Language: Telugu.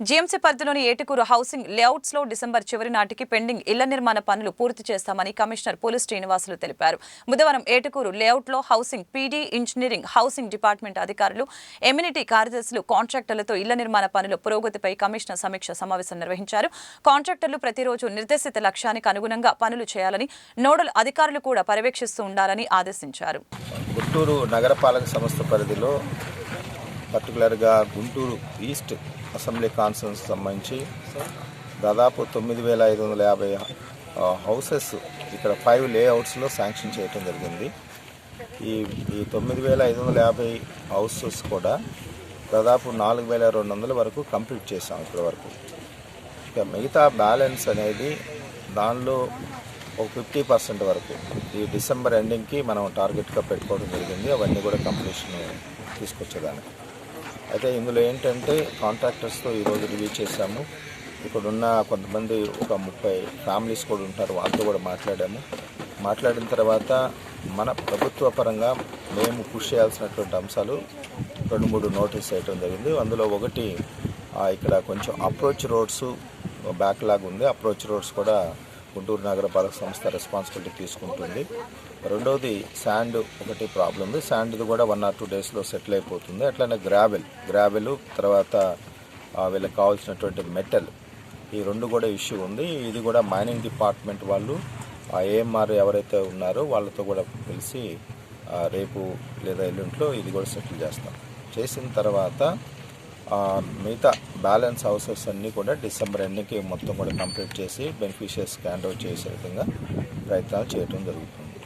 జీఎంసీ పరిధిలోని ఏటుకూరు హౌసింగ్ లేఅవుట్స్లో డిసెంబర్ చివరి నాటికి పెండింగ్ ఇళ్ళ నిర్మాణ పనులు పూర్తి చేస్తామని కమిషనర్ పోలీస్ శ్రీనివాసులు తెలిపారు. బుధవారం ఏటుకూరు లేఅవుట్లో housing PD engineering housing department అధికారులు ఎమ్యూనిటీ కార్యదర్శులు కాంట్రాక్టర్లతో ఇళ్ళ నిర్మాణ పనుల పురోగతిపై కమిషనర్ సమీక్ష సమావేశం నిర్వహించారు. కాంట్రాక్టర్లు ప్రతిరోజు నిర్దేశిత లక్ష్యానికి అనుగుణంగా పనులు చేయాలని నోడల్ అధికారులు కూడా పర్యవేక్షిస్తూ ఉండాలని ఆదేశించారు. గుంటూరు నగరపాలక సంస్థ పరిధిలో పర్టికులర్గా గుంటూరు ఈస్ట్ అసెంబ్లీ కాన్ఫరెన్స్ సంబంధించి దాదాపు తొమ్మిది వేల ఐదు వందల యాభై హౌసెస్ ఇక్కడ ఫైవ్ లేఅవుట్స్లో శాంక్షన్ చేయటం జరిగింది. ఈ ఈ తొమ్మిది వేల ఐదు వందల యాభై హౌసెస్ కూడా దాదాపు నాలుగు వేల రెండు వందల వరకు కంప్లీట్ చేసాం ఇప్పటి వరకు. ఇక మిగతా బ్యాలెన్స్ అనేది దానిలో ఒక ఫిఫ్టీ పర్సెంట్ వరకు ఈ డిసెంబర్ ఎండింగ్కి మనం టార్గెట్గా పెట్టుకోవడం జరిగింది. అవన్నీ కూడా కంప్లీషన్ తీసుకొచ్చేదానికి. అయితే ఇందులో ఏంటంటే కాంట్రాక్టర్స్తో ఈరోజు రివ్యూ చేశాము. ఇక్కడున్న కొంతమంది ఒక ముప్పై ఫ్యామిలీస్ కూడా ఉంటారు. వాళ్ళతో కూడా మాట్లాడాము. మాట్లాడిన తర్వాత మన ప్రభుత్వ పరంగా మేము కృషి చేయాల్సినటువంటి అంశాలు రెండు మూడు నోటీస్ వేయటం జరిగింది. అందులో ఒకటి ఇక్కడ కొంచెం అప్రోచ్ రోడ్స్ బ్యాక్లాగ్ ఉంది. అప్రోచ్ రోడ్స్ కూడా గుంటూరు నగరపాలక సంస్థ రెస్పాన్సిబిలిటీ తీసుకుంటుంది. రెండవది శాండ్ ఒకటి ప్రాబ్లం ఉంది. శాండ్ కూడా వన్ ఆర్ టూ డేస్లో సెటిల్ అయిపోతుంది. అట్లనే గ్రావెల్ గ్రావెల్ తర్వాత వీళ్ళకి కావాల్సినటువంటి మెటల్ ఈ రెండు కూడా ఇష్యూ ఉంది. ఇది కూడా మైనింగ్ డిపార్ట్మెంట్ వాళ్ళు ఆ ఏఎంఆర్ ఎవరైతే ఉన్నారో వాళ్ళతో కూడా కలిసి రేపు లేదా ఎల్లుంట్లో ఇది కూడా సెటిల్ చేస్తాం. చేసిన తర్వాత మిగతా బ్యాలెన్స్ హౌసెస్ అన్నీ కూడా డిసెంబర్ ఎన్నికి మొత్తం కూడా కంప్లీట్ చేసి బెనిఫిషియర్స్కి హ్యాండ్ ఓవర్ చేసే విధంగా ప్రయత్నాలు చేయడం జరుగుతుంది.